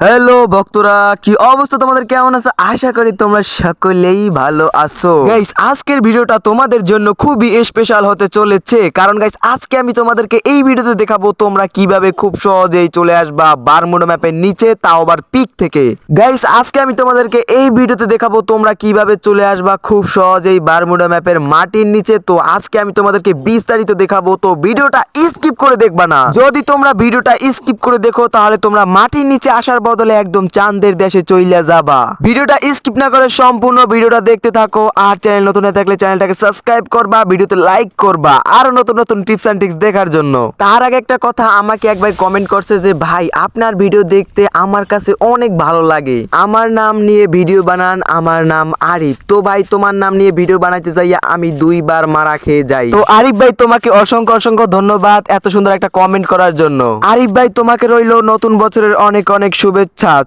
Hello ভক্তরা, কি অবস্থা তোমাদের? কেমন আছে? আশা করি তোমরা সকলেই ভালো আছো। গাইস আজকের ভিডিওটা তোমাদের জন্য খুবই স্পেশাল হতে চলেছে। কারণ গাইস আজকে আমি তোমাদেরকে এই ভিডিওতে দেখাবো তোমরা কীভাবে খুব সহজেই চলে আসবা বারমুডা ম্যাপের নিচে, তাও আবার পিক থেকে। গাইস আজকে আমি তোমাদেরকে এই ভিডিওতে দেখাবো তোমরা কীভাবে চলে আসবা খুব সহজেই বারমুডা ম্যাপের মাটির নিচে। তো আজকে আমি তোমাদেরকে বিস্তারিত দেখাবো। তো ভিডিওটা স্কিপ করে দেখবা না। যদি তোমরা ভিডিওটা স্কিপ করে দেখো, তাহলে তোমরা মাটির নিচে আসার বদলে একদম চাঁদের দেশে চইলা যাবা। ভিডিওটা স্কিপ না করে সম্পূর্ণ ভিডিওটা দেখতে থাকো, আর চ্যানেল নতুন হয়ে থাকলে চ্যানেলটাকে সাবস্ক্রাইব করবা, ভিডিওতে লাইক করবা, আরও নতুন নতুন টিপস এন্ড ট্রিক্স দেখার জন্য। তার আগে একটা কথা আমাকে একবার কমেন্ট করছে যে, ভাই, আপনার ভিডিও দেখতে আমার কাছে অনেক ভালো লাগে। আমার নাম নিয়ে ভিডিও বানান, আমার নাম আরিফ। তো ভাই, তোমার নাম নিয়ে ভিডিও বানাইতে যাইয়া আমি দুইবার মারা খেয়ে যাই। তো আরিফ ভাই, তোমাকে অসংখ্য অসংখ্য ধন্যবাদ এত সুন্দর একটা কমেন্ট করার জন্য। আরিফ ভাই, তোমাকে রইল নতুন বছরের অনেক অনেক শুভেচ্ছা।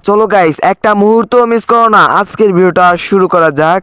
চলো গাইস একটা মুহূর্ত মিস করো না। আজকের ভিডিওটা শুরু করা যাক।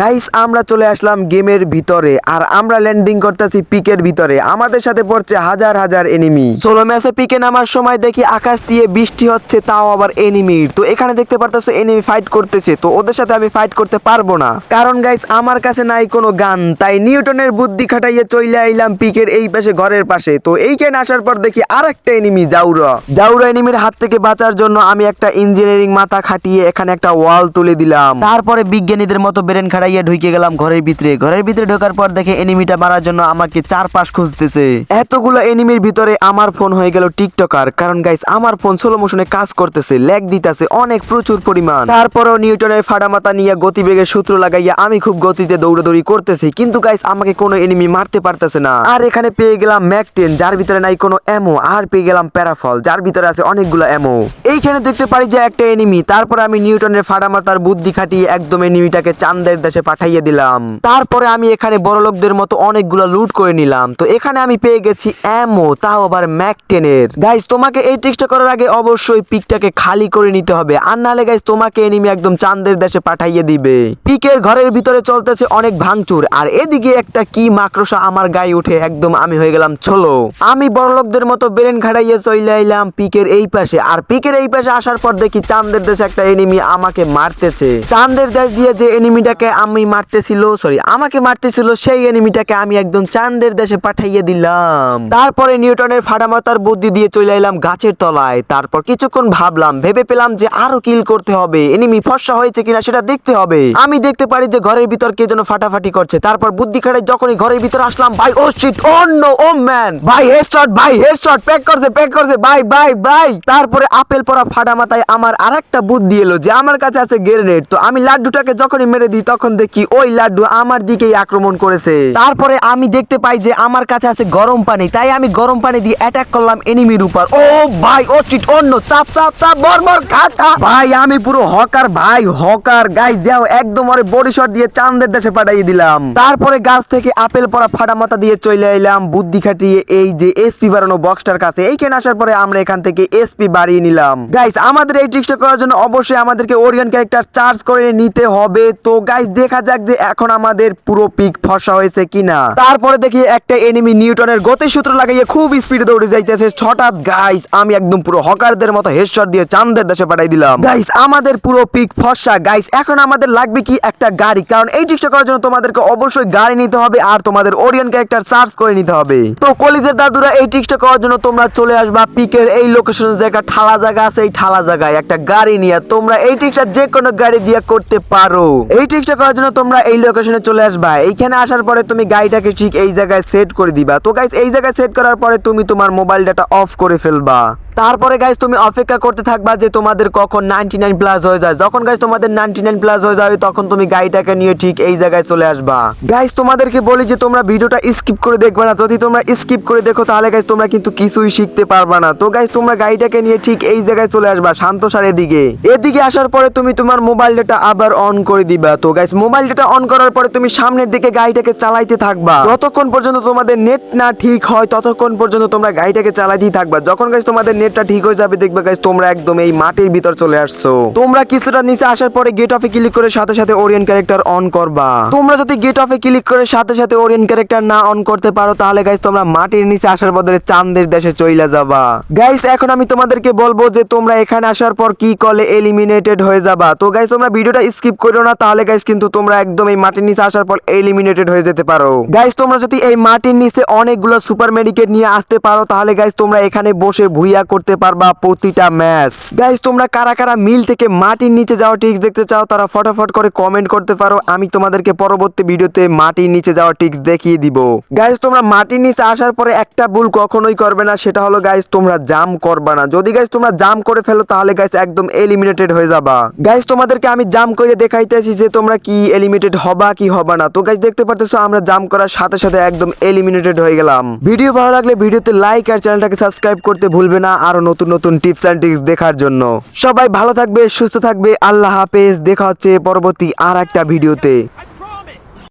গাইস আমরা চলে আসলাম গেমের ভিতরে, আর আমরা ল্যান্ডিং করতেছি পিকের ভিতরে। আমাদের সাথে পড়ছে হাজার হাজার এনিমি সোলো ম্যাচে পিকে নামার সময় দেখি আকাশ দিয়ে বৃষ্টি হচ্ছে, তাও আবার এনিমির তো এখানে দেখতে পারতেছো এনিমি ফাইট করতেছে, তো ওদের সাথে আমি ফাইট করতে পারব না। কারণ গাইস আমার কাছে নাই কোনো গান তাই নিউটনের বুদ্ধি খাটাইয়ে চলে আইলাম পিকের এই পাশে ঘরের পাশে। তো এইখানে আসার পর দেখি আরেকটা এনিমি জাউরা। জাউরা এনিমির হাত থেকে বাঁচার জন্য আমি একটা ইঞ্জিনিয়ারিং মাথা খাটিয়ে এখানে একটা ওয়াল তুলে দিলাম। তারপরে বিজ্ঞানীদের মতো ব্রেন খাটাইয়ে ঢুকে গেলাম ঘরের ভিতরে। ঘরের ভিতরে ঢোকার পর দেখে এনিমিটা মারার জন্য আমাকে চারপাশ খুঁজতেছে। এতগুলো এনিমির ভিতরে আমার ফোন হয়ে গেল টিকটকার কারণ গাইস আমার ফোন স্লো মোশনে কাজ করতেছে ল্যাগ দিতেছে, অনেক প্রচুর পরিমাণ। তারপরও নিউটনের ফাডামাতা নিয়ে গতিবেগের সূত্র লাগাইয়া আমি খুব গতিতে দৌড়াদৌড়ি করতেছি। কিন্তু গাইস আমাকে কোনো এনিমি মারতে পারতেছে না। আর এখানে পেয়ে গেলাম ম্যাকটেন যার ভিতরে নাই কোনো এমো আর পেয়ে গেলাম প্যারাফল যার ভিতরে আছে অনেকগুলো এমো এইখানে দেখতে পারি যে একটা এনিমি তারপর আমি নিউটনের ফাডামাতার বুদ্ধি খাটিয়ে একদম এনিমিটাকে চান্দের দেশে পাঠাইয়ে দিলাম। তারপরে আমি এখানে বড় লোকদের মতো অনেকগুলো লুট করে নিলাম। তো এখানে আমি পেয়ে গেছি এমো তাও আবার ম্যাকটেনের গাইস তোমাকে এই ট্রিক্সটা করার আগে অবশ্যই পিকটাকে খালি করে নিতে হবে। আর নাহলে গাইস তোমাকে এনিমি একদম চান্দের দেশে পাঠাইয়ে দিবে। পিকের ঘরের ভিতরে চলতেছে অনেক ভাঙচুর। আর এদিকে একটা কি মাকড়সা আমার গায়ে উঠে, একদম আমি হয়ে গেলাম চলো আমি বড় লোকদের মতো ব্রেন খাড়াইয়ে চলে আইলাম পিকের এই পাশে। আর পিকের এই পাশে আসার পর দেখি চান্দের দেশে একটা এনিমি আমাকে মারতেছে। চান্দের দেশ দিয়ে যে এনিমিটাকে আমি মারতেছিল সরি আমাকে মারতেছিল, সেই এনিমিটাকে আমি একদম চান্দের দেশে পাঠাইয়ে দিলাম। তারপরে নিউটনের ফাডামাতার বুদ্ধি দিয়ে চলে এলাম গাছের তলায়। তারপর কিছুক্ষণ ভাবলাম, ভেবে পেলাম যে আরও কিল করতে হবে। এনিমি ফর্সা হয়েছে কিনা সেটা দেখতে হবে। আমি দেখতে পারি যে ঘরের ভিতর কে যেন ফাটাফাটি করছে। তারপর বুদ্ধি খাটাই যখনই ঘরের ভিতর আসলাম, ভাই oh shit oh no oh man ভাই হেডশট ভাই হেডশট প্যাক করছে প্যাক করছে, ভাই ভাই ভাই। তারপরে আপেল পরা মাথায় আমার আরেকটা বুদ্ধি এলো যে আমার কাছে আছে গ্রেনেড তো আমি লাড্ডুটাকে যখনই মেরে দিই, তখন দেখি ওই লাড্ডু আমার দিকেই আক্রমণ করেছে। তারপরে আমি দেখতে পাই যে আমার কাছে আছে গরম পানি, তাই আমি গরম পানি দিয়ে অ্যাটাক করলাম এনিমির উপর। ও ভাই, ও চিট অন্য চাপ চাপ চাপ বর্বর খাটা ভাই, আমি পুরো হকার, ভাই, হকার গাইস দাও একদম ওরে বডি শট দিয়ে চাঁদের দেশে পাঠিয়ে দিলাম। তারপরে গাছ থেকে আপেল পরা ফাটা মাথা দিয়ে চলে এলাম, বুদ্ধি খাটিয়ে এই যে এসপি বাড়ানো বক্সটার কাছে। এইখানে আসার পরে আমরা এখান থেকে এসপি বাড়িয়ে নিলাম। গাইস আমাদের এই ট্রিক্সটা করার জন্য অবশ্যই আমাদেরকে ওরিয়ন ক্যারেক্টার চার্জ করে নিতে হবে। তো গাইস দেখা যাক যে এখন আমাদের পুরো পিক ফসা হয়েছে কিনা। তারপরে দেখি একটা এনিমি নিউটনের গতি সূত্র লাগাইয়ে খুব স্পিডে দৌড়ে যাইতেছে। হঠাৎ গাইস আমি একদম পুরো হকারদের মতো হেডশট দিয়ে চাঁদের দেশে পাঠাই দিলাম। গাইস আমাদের পুরো পিক ফসা। গাইস এখন আমাদের লাগবে কি একটা গাড়ি? কারণ এই ট্রিক্সটা করার জন্য তোমাদেরকে অবশ্যই গাড়ি নিতে হবে আর তোমাদের ওরিয়ন ক্যারেক্টার সার্চ করে নিতে হবে। তো কলিজের দাদুরা, এই ট্রিক্সটা করার জন্য তোমরা চলে আসবা পিকের এই লোকেশনে যে একটা ঠালা জায়গা আছে, এই ঠালা জায়গায় একটা গাড়ি নিয়ে। তোমরা এই ট্রিক্সটা যে কোনো গাড়ি দিয়ে করতে পারো। এই ট্রিক্সটা করার জন্য তোমরা এই লোকেশনে চলে আসবা। এইখানে আসার পরে তুমি গাড়িটাকে ঠিক এই জায়গায় সেট করে দিবা। তো গাইস এই জায়গায় সেট করার পরে তুমি তোমার মোবাইল ডাটা অফ করে ফেলবা। তারপরে গাইস তুমি অপেক্ষা করতে থাকবা যে তোমাদের কখন নাইনটি নাইন প্লাস হয়ে যায়। যখন গাইস তোমাদের নাইনটি নাইন প্লাস হয়ে যাবে, তখন তুমি গাড়িটাকে নিয়ে ঠিক এই জায়গায় চলে আসবা। গাইস তোমাদেরকে বলি যে তোমরা ভিডিওটা স্কিপ করে দেখবে না। যদি তোমরা স্কিপ করে দেখো, তাহলে গাইস তোমরা কিন্তু কিছুই শিখতে পারবা না। তো গাইস তোমরা গাড়িটাকে নিয়ে ঠিক এই জায়গায় চলে আসবা শান্তসার এদিকে। এদিকে আসার পরে তুমি তোমার মোবাইল ডাটা আবার অন করে দিবা। তো গাইস মোবাইল ডেটা অন করার পরে তুমি সামনের দিকে গাড়িটাকে চালাইতে থাকবা। যতক্ষণ পর্যন্ত তোমাদের নেট না ঠিক হয়, ততক্ষণ পর্যন্ত তোমরা গাড়িটাকে চালাইতেই থাকবা। যখন গাইস তোমাদের নেটটা ঠিক হয়ে যাবে, দেখবে গাইস তোমরা একদম এই মাটির ভিতর চলে আসছো। তোমরা কিছুটা নিচে আসার পরে গেট অফে ক্লিক করে সাথে সাথে ওরিয়েন্ট ক্যারেক্টার অন করবা। তোমরা যদি গেট অফে ক্লিক করে সাথে সাথে ওরিয়েন্ট ক্যারেক্টার না অন করতে পারো, তাহলে গাইস তোমরা মাটির নিচে আসার বদলে চাঁদের দেশে চইলা যাবা। গাইস এখন আমি তোমাদেরকে বলব যে তোমরা এখানে আসার পর কি কলে এলিমিনেটেড হয়ে যাবা। তো গাইস তোমরা ভিডিওটা স্কিপ করো না, তাহলে গাইস কিন্তু তোমরা একদম এই মাটির নিচে আসার পর এলিমিনেটেড হয়ে যেতে পারো। গাইস তোমরা যদি এই মাটির নিচে অনেকগুলো সুপার মেডিকেট নিয়ে আসতে পারো, তাহলে গাইস তোমরা এখানে বসে ভুইয়া করতে পারবা প্রতিটা ম্যাচ গাইস তোমরা কারা কারা মিল থেকে মাটির নিচে যাওয়া টিক্স দেখতে চাও, তারা ফটাফট করে কমেন্ট করতে পারো। আমি তোমাদেরকে পরবর্তী ভিডিওতে মাটির নিচে যাওয়া টিক্স দেখিয়ে দিব। গাইস তোমরা মাটির নিচে আসার পরে একটা ভুল কখনোই করবে না, সেটা হলো গাইস তোমরা জাম করবা না। যদি গাইস তোমরা জাম করে ফেলো, তাহলে গাইস একদম এলিমিনেটেড হয়ে যাবা। গাইস তোমাদেরকে আমি জাম করে দেখাইতেছি যে তোমরা কি এলিমিনেটেড হবা কি হবা না? তো গাইস দেখতে পারতেছো, আমরা জাম করার সাথে সাথে একদম এলিমিনেটেড হয়ে গেলাম। ভিডিও ভালো লাগলে ভিডিওতে লাইক আর চ্যানেলটাকে সাবস্ক্রাইব করতে ভুলবে না, আরও নতুন নতুন টিপস অ্যান্ড ট্রিক্স দেখার জন্য। সবাই ভালো থাকবে, সুস্থ থাকবে, আল্লাহ হাফেজ, দেখা হচ্ছে পরবর্তী আর একটা ভিডিওতে।